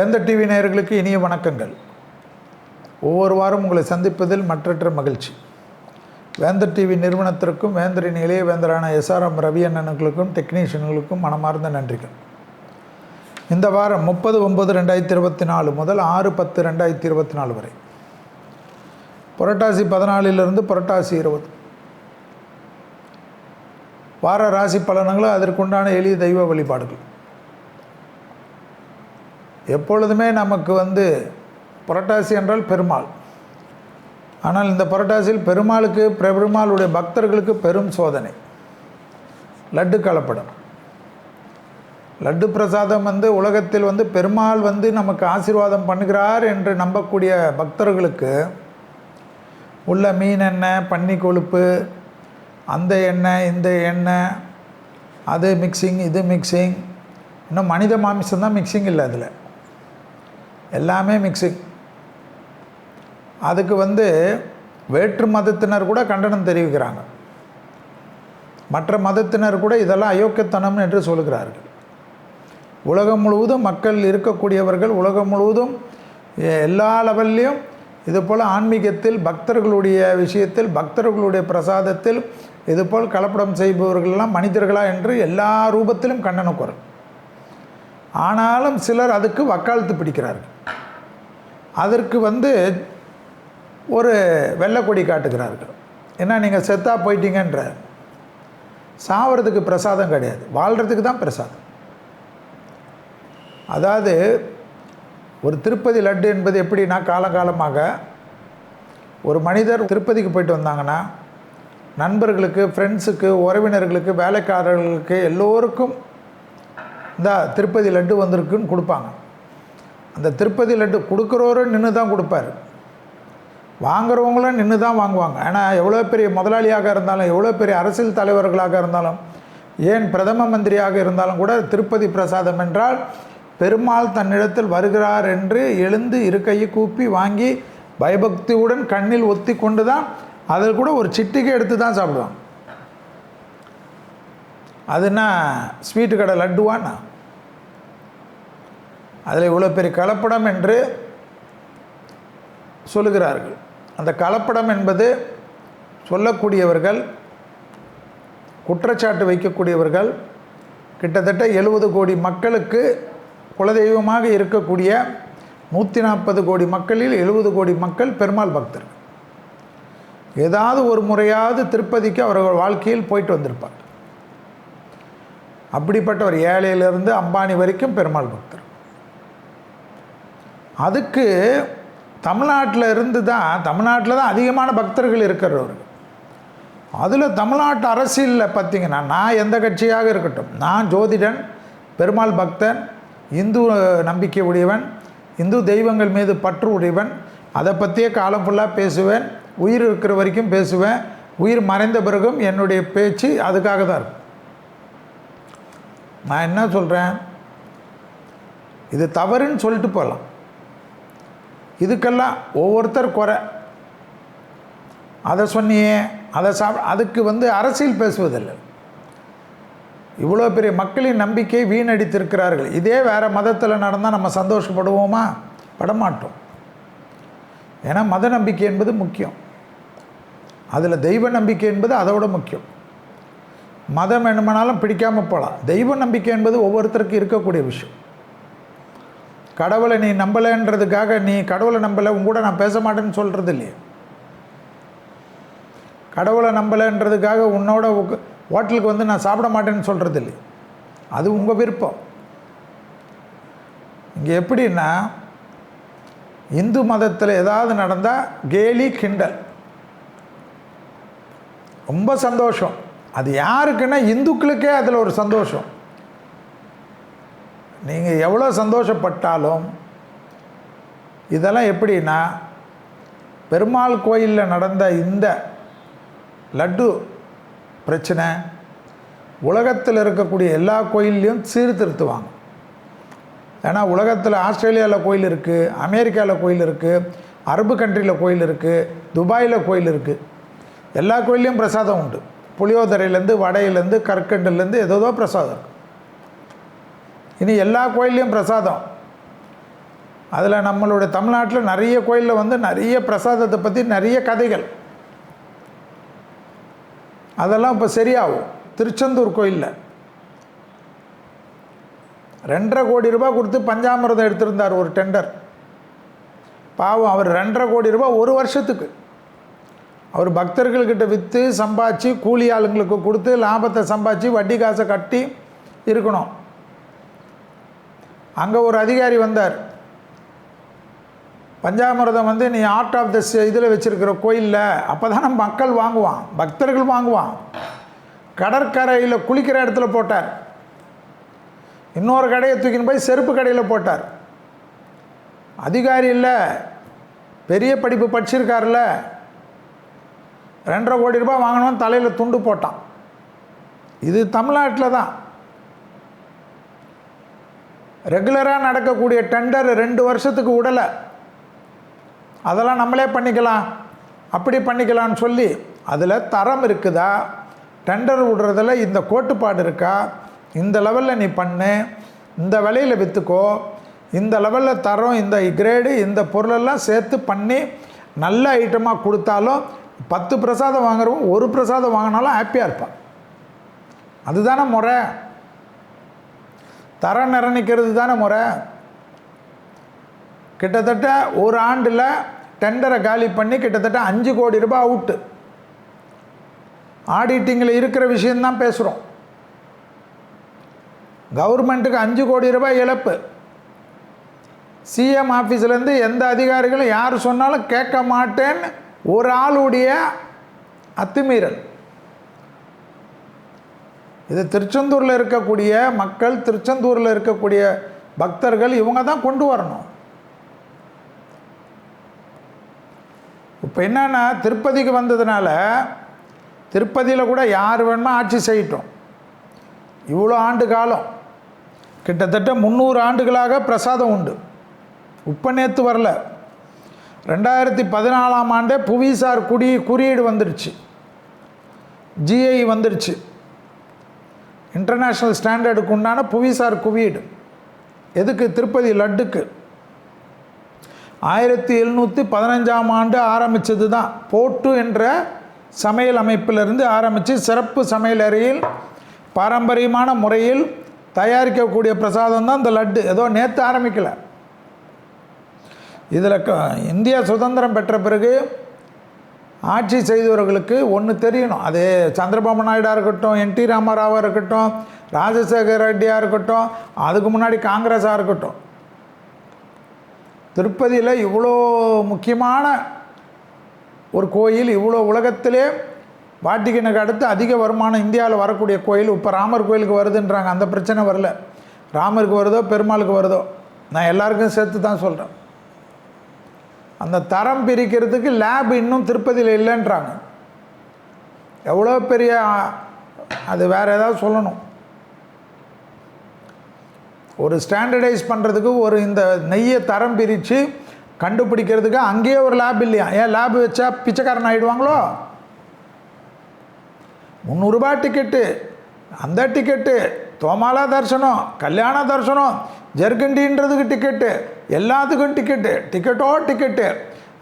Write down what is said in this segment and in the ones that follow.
வேந்த TV நேயர்களுக்கு இனிய வணக்கங்கள். ஒவ்வொரு வாரம் உங்களை சந்திப்பதில் மற்றற்ற மகிழ்ச்சி. வேந்தர் டிவி நிறுவனத்திற்கும் வேந்தரின் இளைய வேந்தரான எஸ்ஆர்எம் ரவி அண்ணனுங்களுக்கும் டெக்னீஷியன்களுக்கும் மனமார்ந்த நன்றிகள். இந்த வாரம் முப்பது ஒம்பது ரெண்டாயிரத்தி இருபத்தி நாலு முதல் ஆறு பத்து ரெண்டாயிரத்தி இருபத்தி நாலு வரை. புரட்டாசி பதினாலிலிருந்து புரட்டாசி இருபது. வார ராசி பலன்களும் அதற்குண்டான எளிய தெய்வ வழிபாடுகள். எப்பொழுதுமே நமக்கு வந்து புரட்டாசி என்றால் பெருமாள். ஆனால் இந்த புரட்டாசியில் பெருமாளுக்கு பெருமாளுடைய பக்தர்களுக்கு பெரும் சோதனை. லட்டு கலப்படம். லட்டு பிரசாதம் வந்து உலகத்தில் வந்து பெருமாள் வந்து நமக்கு ஆசீர்வாதம் பண்ணுகிறார் என்று நம்பக்கூடிய பக்தர்களுக்கு உள்ள மீன் எண்ணெய் பன்னி கொழுப்பு அந்த எண்ணெய் இந்த எண்ணெய் அது மிக்சிங் இது மிக்சிங் இன்னும் மனித மாமிசம் தான் மிக்சிங் இல்லை அதில். எல்லாமே மிக்சிங் அதுக்கு வந்து வேற்று மதத்தினர் கூட கண்டனம் தெரிவிக்கிறாங்க. மற்ற மதத்தினர் கூட இதெல்லாம் அயோக்கியத்தனம் என்று சொல்கிறார்கள் உலகம் முழுவதும் மக்கள் இருக்கக்கூடியவர்கள் உலகம் முழுவதும் எல்லா லெவல்லையும் இதுபோல் ஆன்மீகத்தில் பக்தர்களுடைய விஷயத்தில் பக்தர்களுடைய பிரசாதத்தில் இதுபோல் கலப்படம் செய்பவர்கள்லாம் மனிதர்களா என்று எல்லா ரூபத்திலும் கண்டன குரல். ஆனாலும் சிலர் அதுக்கு வக்காலத்து பிடிக்கிறார்கள். அதற்கு வந்து ஒரு வெள்ளைக்கொடி காட்டுகிறார்கள். ஏன்னா நீங்கள் செத்தா போயிட்டீங்கன்ற. சாவறதுக்கு பிரசாதம் கிடையாது. வாழ்கிறதுக்கு தான் பிரசாதம். அதாவது ஒரு திருப்பதி லட்டு என்பது எப்படின்னா காலகாலமாக ஒரு மனிதர் திருப்பதிக்கு போயிட்டு வந்தாங்கன்னா நண்பர்களுக்கு ஃப்ரெண்ட்ஸுக்கு உறவினர்களுக்கு வேலைக்காரர்களுக்கு எல்லோருக்கும் இந்த திருப்பதி லட்டு வந்திருக்குன்னு கொடுப்பாங்க. அந்த திருப்பதி லட்டு கொடுக்குறவரும் நின்று தான் கொடுப்பார். வாங்குறவங்களும் நின்று தான் வாங்குவாங்க. ஏன்னா எவ்வளோ பெரிய முதலாளியாக இருந்தாலும் எவ்வளோ பெரிய அரசியல் தலைவர்களாக இருந்தாலும் ஏன் பிரதம மந்திரியாக இருந்தாலும் கூட திருப்பதி பிரசாதம் என்றால் பெருமாள் தன்னிடத்தில் வருகிறார் என்று எழுந்து இருக்கையை கூப்பி வாங்கி பயபக்தியுடன் கண்ணில் ஒத்தி கொண்டு தான் அதில் கூட ஒரு சிட்டிக்கை எடுத்து தான் சாப்பிடுவாங்க அதுனா ஸ்வீட்டு கடை லட்டுவான்னா? அதில் இவ்வளோ பெரிய கலப்படம் என்று சொல்லுகிறார்கள். அந்த கலப்படம் என்பது சொல்லக்கூடியவர்கள் குற்றச்சாட்டு வைக்கக்கூடியவர்கள் கிட்டத்தட்ட எழுபது கோடி மக்களுக்கு குலதெய்வமாக இருக்கக்கூடிய நூற்றி நாற்பது கோடி மக்களில் எழுபது கோடி மக்கள் பெருமாள் பக்தர். ஏதாவது ஒரு முறையாவது திருப்பதிக்கு அவர்கள் வாழ்க்கையில் போயிட்டு வந்திருப்பார். அப்படிப்பட்டவர் ஏழையிலிருந்து அம்பானி வரைக்கும் பெருமாள் பக்தர். அதுக்கு தமிழ்நாட்டில் இருந்து தான் தமிழ்நாட்டில் தான் அதிகமான பக்தர்கள் இருக்கிறவர்கள் அதில் தமிழ்நாட்டு அரசியலில் பார்த்திங்கன்னா நான் எந்த கட்சியாக இருக்கட்டும் நான் ஜோதிடன் பெருமாள் பக்தன் இந்து நம்பிக்கை உடையவன் இந்து தெய்வங்கள் மீது பற்று உடையவன் அதை பற்றியே காலம் ஃபுல்லாக பேசுவேன் உயிர் இருக்கிற வரைக்கும் பேசுவேன் உயிர் மறைந்த பிறகும் என்னுடைய பேச்சு அதுக்காக தான் இருக்கும். நான் என்ன சொல்கிறேன் இது தவறுன்னு சொல்லிட்டு போகலாம். இதுக்கெல்லாம் ஒவ்வொருத்தர் குறை. அதை சொன்னியே அதை சாப் அதுக்கு வந்து அரசியல் பேசுவதில்லை. இவ்வளோ பெரிய மக்களின் நம்பிக்கை வீணடித்திருக்கிறார்கள். இதே வேறு மதத்தில் நடந்தால் நம்ம சந்தோஷப்படுவோமா? படமாட்டோம். ஏன்னா மத நம்பிக்கை என்பது முக்கியம். அதில் தெய்வ நம்பிக்கை என்பது அதோட முக்கியம். மதம் வேணுமானாலும் பிடிக்காமல் போகலாம் தெய்வ நம்பிக்கை என்பது ஒவ்வொருத்தருக்கும் இருக்கக்கூடிய விஷயம். கடவுளை நீ நம்பலைன்றதுக்காக நீ கடவுளை நம்பலை உங்க கூட நான் பேச மாட்டேன்னு சொல்கிறது இல்லையே. கடவுளை நம்பலைன்றதுக்காக உன்னோட ஹோட்டலுக்கு வந்து நான் சாப்பிட மாட்டேன்னு சொல்கிறது இல்லை அது உங்கள் விருப்பம். இங்கே எப்படின்னா இந்து மதத்தில் ஏதாவது நடந்தால் கேலி கிண்டல். ரொம்ப சந்தோஷம். அது யாருக்குன்னா இந்துக்களுக்கே அதில் ஒரு சந்தோஷம். நீங்கள் எவ்வளோ சந்தோஷப்பட்டாலும் இதெல்லாம் எப்படின்னா பெருமாள் கோயிலில் நடந்த இந்த லட்டு பிரச்சனை உலகத்தில் இருக்கக்கூடிய எல்லா கோயில்லையும் சீர்திருத்துவாங்க. ஏன்னா உலகத்தில் ஆஸ்திரேலியாவில் கோயில் இருக்குது அமெரிக்காவில் கோயில் இருக்குது அரபு கண்ட்ரியில் கோயில் இருக்குது துபாயில் கோயில் இருக்குது எல்லா கோயில்லையும் பிரசாதம் உண்டு. புளியோதரையிலேருந்து வடையிலேருந்து கற்கண்டுலேருந்து ஏதோ பிரசாதம் இருக்குது இனி எல்லா கோயில்லையும் பிரசாதம். அதில் நம்மளுடைய தமிழ்நாட்டில் நிறைய கோயிலில் வந்து நிறைய பிரசாதத்தை பற்றி நிறைய கதைகள். அதெல்லாம் இப்போ சரியாகும். திருச்செந்தூர் கோயிலில். ரெண்டரை கோடி ரூபாய் கொடுத்து பஞ்சாமிரதம் எடுத்திருந்தார் ஒரு டெண்டர் பாவம் அவர் ரெண்டரை கோடி ரூபாய் ஒரு வருஷத்துக்கு. அவர் பக்தர்கள்கிட்ட விற்று சம்பாதிச்சு கூலி ஆளுங்களுக்கு கொடுத்து லாபத்தை சம்பாதிச்சு வட்டி காசை கட்டி இருக்கணும். அங்கே ஒரு அதிகாரி வந்தார். பஞ்சாமிரதம் வந்து நீ ஆர்ட் ஆஃப் த இதில் வச்சுருக்கிற கோயிலில் அப்போ தானே மக்கள் வாங்குவான் பக்தர்கள் வாங்குவான். கடற்கரையில் குளிக்கிற இடத்துல போட்டார். இன்னொரு கடையை தூக்கின்னு போய் செருப்பு கடையில் போட்டார். அதிகாரி இல்லை பெரிய படிப்பு படிச்சிருக்காருல்ல ரெண்டரை கோடி ரூபாய் வாங்கணும் தலையில் துண்டு போட்டான். இது தமிழ்நாட்டில் தான் ரெகுலராக நடக்கக்கூடிய டெண்டர் ரெண்டு வருஷத்துக்கு விடலை அதெல்லாம் நம்மளே பண்ணிக்கலாம். அப்படி பண்ணிக்கலாம்னு சொல்லி அதில் தரம் இருக்குதா? டெண்டர் விடுறதில் இந்த கோட்டுப்பாடு இருக்கா? இந்த லெவலில் நீ பண்ணு. இந்த விலையில் விற்றுக்கோ இந்த லெவலில் தரம் இந்த கிரேடு இந்த பொருளெல்லாம் சேர்த்து பண்ணி நல்ல ஐட்டமாக கொடுத்தாலும் பத்து பிரசாதம் வாங்குறவங்க ஒரு பிரசாதம் வாங்கினாலும் ஹாப்பியாக இருப்பான். அதுதானே முறை? தரம் நிர்ணயிக்கிறது தானே முறை. கிட்டத்தட்ட ஒரு ஆண்டில் டெண்டரை காலி பண்ணி கிட்டத்தட்ட அஞ்சு கோடி ரூபாய் அவுட்டு ஆடிட்டிங்கில் இருக்கிற விஷயந்தான் பேசுகிறோம் கவர்மெண்ட்டுக்கு அஞ்சு கோடி ரூபாய் இழப்பு. சிஎம் ஆஃபீஸ்லேருந்து எந்த அதிகாரிகளும் யார் சொன்னாலும் கேட்க மாட்டேன்னு ஒரு ஆளுடைய அத்துமீறல். இது திருச்செந்தூரில் இருக்கக்கூடிய மக்கள் திருச்செந்தூரில் இருக்கக்கூடிய பக்தர்கள் இவங்க தான் கொண்டு வரணும். இப்போ என்னென்னா திருப்பதிக்கு வந்ததுனால திருப்பதியில் கூட யார் வேணுமோ ஆட்சி செய்யட்டும். இவ்வளோ ஆண்டு காலம். கிட்டத்தட்ட முந்நூறு ஆண்டுகளாக பிரசாதம் உண்டு. உப்ப நேற்று வரல. ரெண்டாயிரத்தி பதினாலாம் ஆண்டே புவிசார் குடி குறியீடு வந்துடுச்சு ஜிஐ வந்துடுச்சு இன்டர்நேஷ்னல் ஸ்டாண்டர்டுக்கு உண்டான புவிசார் குவியீடு. எதுக்கு? திருப்பதி லட்டுக்கு. ஆயிரத்தி எழுநூற்றி பதினஞ்சாம் ஆண்டு ஆரம்பித்தது தான் போட்டு என்ற சமையல் அமைப்பிலிருந்து ஆரம்பித்து சிறப்பு சமையல் அறையில் பாரம்பரியமான முறையில் தயாரிக்கக்கூடிய பிரசாதம் தான் இந்த லட்டு. ஏதோ நேற்று ஆரம்பிக்கலை. இதில் க இந்தியா சுதந்திரம் பெற்ற பிறகு ஆட்சி செய்தவர்களுக்கு ஒன்று தெரியணும். அது சந்திரபாபு நாயுடாக இருக்கட்டும் என் டி ராமராவாக இருக்கட்டும் ராஜசேகர ரெட்டியாக இருக்கட்டும் அதுக்கு முன்னாடி காங்கிரஸாக இருக்கட்டும். திருப்பதியில் இவ்வளோ முக்கியமான ஒரு கோயில் இவ்வளோ உலகத்திலே வாட்டிக்கனுக்கு அடுத்து அதிக வருமானம் இந்தியாவில் வரக்கூடிய கோயில் இப்போ ராமர் கோயிலுக்கு வருதுன்றாங்க. அந்த பிரச்சனை வரல. ராமருக்கு வருதோ பெருமாளுக்கு வருதோ? நான் எல்லாருக்கும் சேர்த்து தான் சொல்கிறேன் அந்த தரம் பிரிக்கிறதுக்கு லேப் இன்னும் திருப்பதியில் இல்லைன்றாங்க. எவ்வளோ பெரிய அது வேறு ஏதாவது சொல்லணும். ஒரு ஸ்டாண்டர்டைஸ் பண்ணுறதுக்கு ஒரு இந்த நெய்யை தரம் பிரித்து கண்டுபிடிக்கிறதுக்கு அங்கேயே ஒரு லேப் இல்லையா? ஏன் லேப் வச்சா பிச்சைக்காரன் ஆகிடுவாங்களோ முந்நூறுரூபா டிக்கெட்டு அந்த டிக்கெட்டு தோமாலா தரிசனம் கல்யாண தரிசனம் ஜெர்கண்டின்றதுக்கு டிக்கெட்டு எல்லாத்துக்கும் டிக்கெட்டு டிக்கெட்டோ டிக்கெட்டு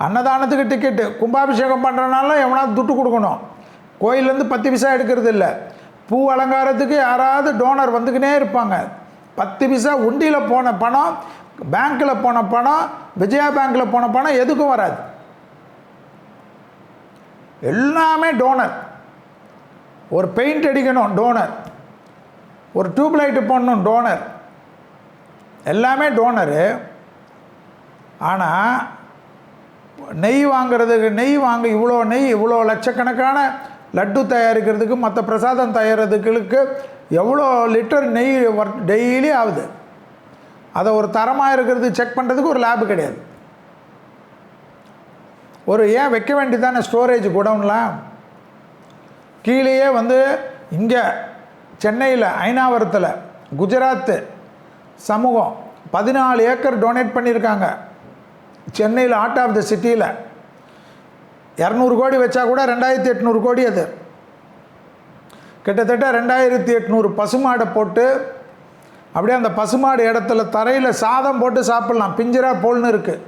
அன்னதானத்துக்கு டிக்கெட்டு கும்பாபிஷேகம் பண்ணுறனால எவனாவது துட்டு கொடுக்கணும். கோயிலேருந்து பத்து பைசா எடுக்கிறது இல்லை. பூ அலங்காரத்துக்கு யாராவது டோனர் வந்துக்கினே இருப்பாங்க. பத்து பைசா உண்டியில் போன பணம் பேங்க்கில் போன பணம் விஜயா பேங்க்கில் போன பணம் எதுக்கும் வராது. எல்லாமே டோனர் ஒரு பெயிண்ட் அடிக்கணும் டோனர் ஒரு டியூப்லைட்டு போடணும் டோனர் எல்லாமே டோனரு ஆனால் நெய் வாங்குறதுக்கு நெய் வாங்க இவ்வளோ நெய் இவ்வளோ லட்சக்கணக்கான லட்டு தயாரிக்கிறதுக்கு மற்ற பிரசாதம் தயாரிக்கிறதுக்கு எவ்வளோ லிட்டர் நெய் டெய்லி ஆகுது. அதை ஒரு தரமாக இருக்கிறது செக் பண்ணுறதுக்கு ஒரு லேபு கிடையாது. ஒரு ஏன் வைக்க வேண்டியதான ஸ்டோரேஜ் குடவுன்லாம் கீழேயே வந்து இங்கே சென்னையில் ஐநாவரத்தில் குஜராத்து சமூகம் பதினாலு ஏக்கர் டொனேட் பண்ணியிருக்காங்க. சென்னையில் ஆர்ட் ஆஃப் த சிட்டியில் இரநூறு கோடி வச்சா கூட ரெண்டாயிரத்தி எட்நூறு கோடி அது. கிட்டத்தட்ட ரெண்டாயிரத்தி எட்நூறு பசுமாடை போட்டு அப்படியே அந்த பசுமாடு இடத்துல தரையில் சாதம் போட்டு சாப்பிட்லாம். பிஞ்சிரா போல்னு இருக்குது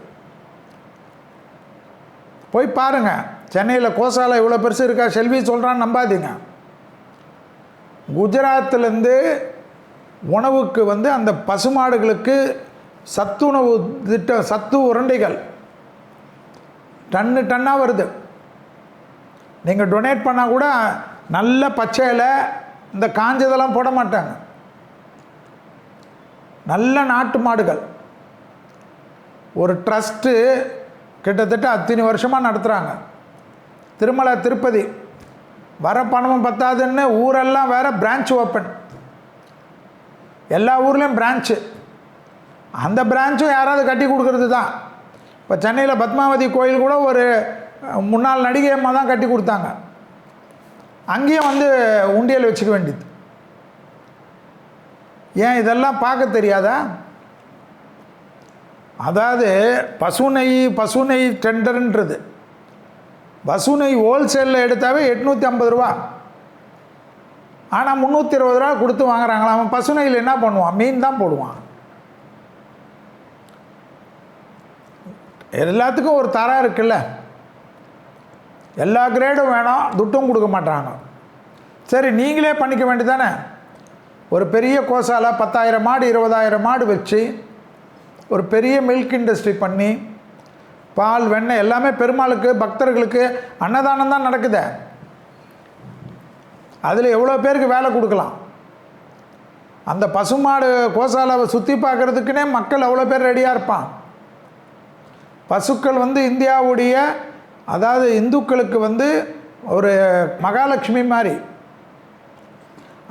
போய் பாருங்கள் சென்னையில் கோசாலை இவ்வளோ பெருசு இருக்கா? செல்வி சொல்கிறான்னு நம்பாதீங்க. குஜராத்துலேருந்து உணவுக்கு வந்து அந்த பசுமாடுகளுக்கு சத்துணவு திட்டம் சத்து உருண்டைகள். டன்னு டன்னாக வருது. நீங்கள் டொனேட் பண்ணால் கூட நல்ல பச்சையில் இந்த காஞ்சதெல்லாம் போட மாட்டாங்க. நல்ல நாட்டு மாடுகள். ஒரு ட்ரஸ்ட்டு கிட்டத்தட்ட அத்தனை வருஷமாக நடத்துகிறாங்க திருமலை திருப்பதி. வர பணமும் பத்தாதுன்னு ஊரெல்லாம் வேறு பிரான்ச் ஓப்பன் எல்லா ஊர்லேயும் பிரான்ச்சு அந்த பிரான்ச்சும் யாராவது கட்டி கொடுக்கறது தான் இப்போ சென்னையில் பத்மாவதி கோயில் கூட ஒரு முன்னாள் நடிகை அம்மா தான் கட்டி கொடுத்தாங்க. அங்கேயும் வந்து உண்டியல் வச்சுக்க வேண்டியது. ஏன் இதெல்லாம் பார்க்க தெரியாதா? அதாவது பசுனை பசுனை டெண்டர்ன்றது. பசுனை ஹோல்சேலில் எடுத்தாவே எட்நூற்றி ஐம்பது ரூபா. ஆனால் முந்நூற்றி இருபது ரூபா கொடுத்து வாங்குறாங்களா அவன் பசுனையில் என்ன பண்ணுவான்? மீன் தான் போடுவான். எல்லாத்துக்கும் ஒரு தரம் இருக்குல்ல. எல்லா கிரேடும் வேணாம் துட்டும் கொடுக்க மாட்டாங்க. சரி நீங்களே பண்ணிக்க வேண்டியதானே ஒரு பெரிய கோசால பத்தாயிரம் மாடு இருபதாயிரம் மாடு வச்சு ஒரு பெரிய மில்க் இண்டஸ்ட்ரி பண்ணி பால் வெண்ணெய் எல்லாமே பெருமாளுக்கு பக்தர்களுக்கு அன்னதானம் தான் நடக்குதே. அதில் எவ்வளோ பேருக்கு வேலை கொடுக்கலாம்? அந்த பசுமாடு கோசாலாவை சுற்றி பார்க்குறதுக்குனே மக்கள் அவ்வளோ பேர் ரெடியாக இருப்பான். பசுக்கள் வந்து இந்தியாவுடைய அதாவது இந்துக்களுக்கு வந்து ஒரு மகாலட்சுமி மாதிரி.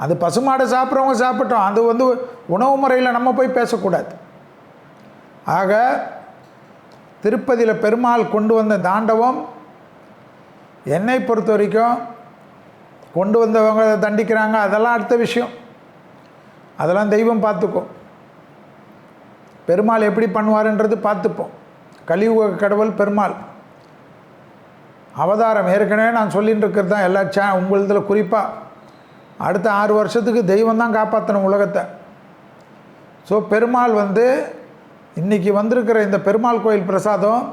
அது பசுமாடை சாப்பிட்றவங்க சாப்பிட்டோம். அது வந்து உணவு முறையில் நம்ம போய் பேசக்கூடாது. ஆக திருப்பதியில் பெருமாள் கொண்டு வந்த தாண்டவம் என்னை பொறுத்த வரைக்கும் கொண்டு வந்தவங்க தண்டிக்கிறாங்க. அதெல்லாம் அடுத்த விஷயம். அதெல்லாம் தெய்வம் பார்த்துக்கும். பெருமாள் எப்படி பண்ணுவாருன்றது பார்த்துப்போம். கலியுக கடவுள் பெருமாள். அவதாரம் ஏற்கனவே நான் சொல்லிகிட்டு இருக்கிறது தான் எல்லா சே உங்களதில் குறிப்பாக அடுத்த ஆறு வருஷத்துக்கு தெய்வம் தான் காப்பாற்றணும் உலகத்தை. ஸோ பெருமாள் வந்து இன்றைக்கி வந்திருக்கிற இந்த பெருமாள் கோயில் பிரசாதம்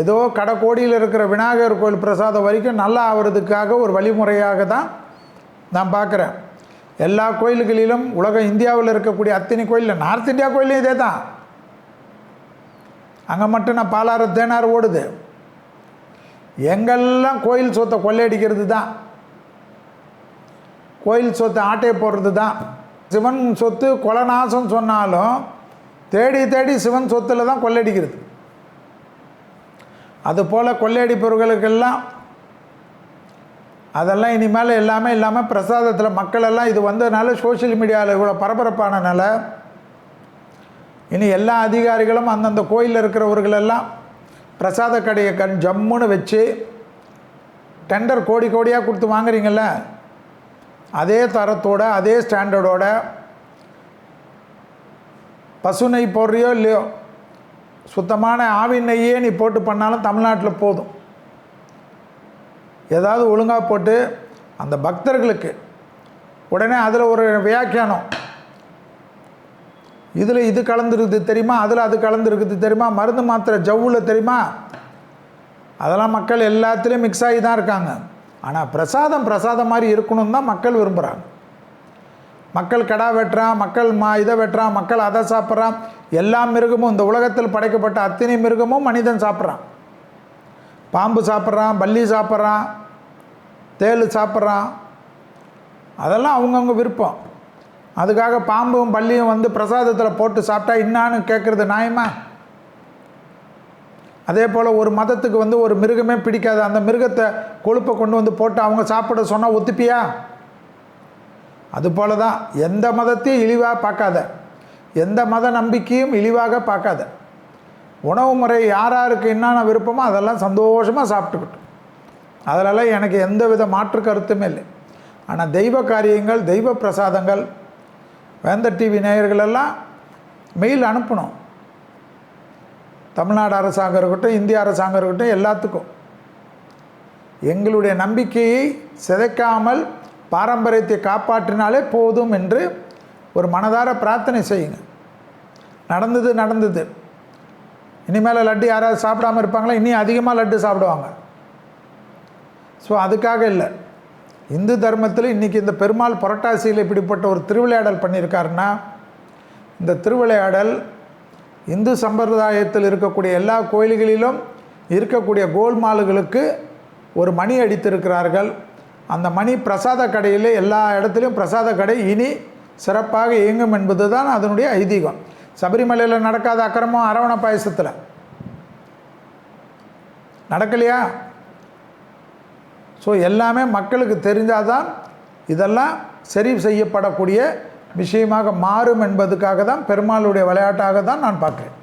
ஏதோ கடைக்கோடியில் இருக்கிற விநாயகர் கோயில் பிரசாதம் வரைக்கும் நல்லா ஆகிறதுக்காக ஒரு வழிமுறையாக தான் நான் பார்க்குறேன் எல்லா கோயில்களிலும் உலக இந்தியாவில் இருக்கக்கூடிய அத்தனை கோயிலில் நார்த் இந்தியா கோயிலையும் இதே தான் அங்கே மட்டும் நான் பாலாறு தேனாறு ஓடுது. எங்கெல்லாம் கோயில் சொத்தை கொள்ளையடிக்கிறது தான் கோயில் சொத்தை ஆட்டையை போடுறது தான் சிவன் சொத்து கொலநாசம் சொன்னாலும் தேடி தேடி சிவன் சொத்தில் தான் கொள்ளையடிக்கிறது. அதுபோல் கொள்ளையடிப்பவர்களுக்கெல்லாம் அதெல்லாம் இனிமேல் எல்லாமே இல்லாமல் பிரசாதத்தில் மக்கள் எல்லாம் இது வந்ததுனால சோஷியல் மீடியாவில் இவ்வளோ பரபரப்பானனால இனி எல்லா அதிகாரிகளும் அந்தந்த கோயிலில் இருக்கிறவர்களெல்லாம் பிரசாத கடையை கண் ஜம்முன்னு வச்சு டெண்டர் கோடி கோடியாக கொடுத்து வாங்குறீங்கள்ல அதே தரத்தோட அதே ஸ்டாண்டர்டோட பசு நெய் போடுறியோ இல்லையோ சுத்தமான ஆவின் நெய்யே நீ போட்டு பண்ணாலும் தமிழ்நாட்டில் போதும். ஏதாவது ஒழுங்காக போட்டு அந்த பக்தர்களுக்கு உடனே அதில் ஒரு வியாக்கியானம். இதில் இது கலந்துருக்குது தெரியுமா? அதில் அது கலந்துருக்குது தெரியுமா? மருந்து மாத்திரை ஜவ்வில் தெரியுமா? அதெல்லாம் மக்கள் எல்லாத்துலேயும் மிக்ஸ் ஆகி தான் இருக்காங்க. ஆனால் பிரசாதம் பிரசாதம் மாதிரி இருக்கணும்னு தான் மக்கள் விரும்புகிறாங்க மக்கள் கடா வெட்டுறான் மக்கள் மா இதை வெட்டுறான் மக்கள் அதை சாப்பிட்றான். எல்லா மிருகமும் இந்த உலகத்தில் படைக்கப்பட்ட அத்தனை மிருகமும் மனிதன் சாப்பிட்றான். பாம்பு சாப்பிட்றான் பல்லி சாப்பிட்றான் தேள் சாப்பிட்றான். அதெல்லாம் அவங்கவுங்க விருப்பம். அதுக்காக பாம்பும் பல்லியும் வந்து பிரசாதத்தில் போட்டு சாப்பிட்டா இன்னான்னு கேட்குறது நியாயமா? அதே போல் ஒரு மதத்துக்கு வந்து ஒரு மிருகமே பிடிக்காது. அந்த மிருகத்தை கொழுப்பை கொண்டு வந்து போட்டு அவங்க சாப்பிட சொன்னால் ஒத்துப்பியா? அதுபோல தான் எந்த மதத்தையும் இழிவாக பார்க்காத. எந்த மத நம்பிக்கையும் இழிவாக பார்க்காத. உணவு முறை யார் யாருக்கு என்னென்ன விருப்பமோ அதெல்லாம் சந்தோஷமாக சாப்பிட்டுக்கிட்டோம். அதிலெல்லாம் எனக்கு எந்த வித மாற்று கருத்துமே இல்லை. ஆனால் தெய்வ காரியங்கள் தெய்வ பிரசாதங்கள் வேந்த டிவி நேயர்கள் மெயில் அனுப்பணும். தமிழ்நாடு அரசாங்கம் இருக்கட்டும் இந்திய அரசாங்கம் இருக்கட்டும் எல்லாத்துக்கும். எங்களுடைய நம்பிக்கையை சிதைக்காமல் பாரம்பரியத்தை காப்பாற்றினாலே போதும் என்று ஒரு மனதார பிரார்த்தனை செய்யுங்க. நடந்தது நடந்தது. இனிமேல் லட்டு யாராவது சாப்பிடாம இருப்பாங்களா? இன்னும் அதிகமாக லட்டு சாப்பிடுவாங்க. ஸோ அதுக்காக இல்லை. இந்து தர்மத்தில் இன்றைக்கி இந்த பெருமாள் புரட்டாசியில் இப்படிப்பட்ட ஒரு திருவிளையாடல் பண்ணியிருக்காருன்னா இந்த திருவிளையாடல் இந்து சம்பிரதாயத்தில் இருக்கக்கூடிய எல்லா கோயில்களிலும் இருக்கக்கூடிய கோல்மாலுகளுக்கு ஒரு மணி அடித்திருக்கிறார்கள். அந்த மணி பிரசாத கடையில் எல்லா இடத்துலையும் பிரசாத கடை இனி சிறப்பாக இயங்கும் என்பது தான் அதனுடைய ஐதீகம். சபரிமலையில் நடக்காத அக்கிரமம் அரவண பாயசத்தில். நடக்கலையா? ஸோ எல்லாமே மக்களுக்கு தெரிஞ்சால் தான் இதெல்லாம் சரி செய்யப்படக்கூடிய விஷயமாக மாறும் என்பதுக்காக தான் பெருமாளுடைய விளையாட்டாக தான் நான் பார்க்குறேன்.